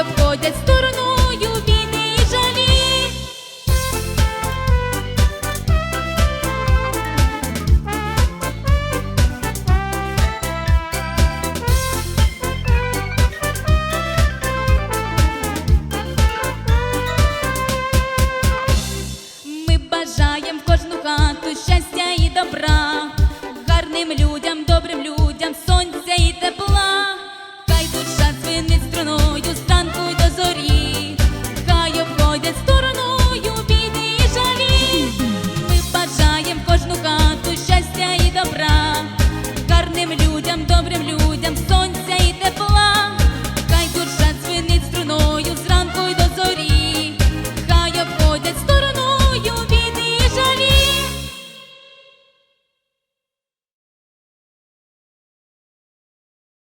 обходять, стороною війни і жалі. Ми бажаєм кожну хату щастя і добра.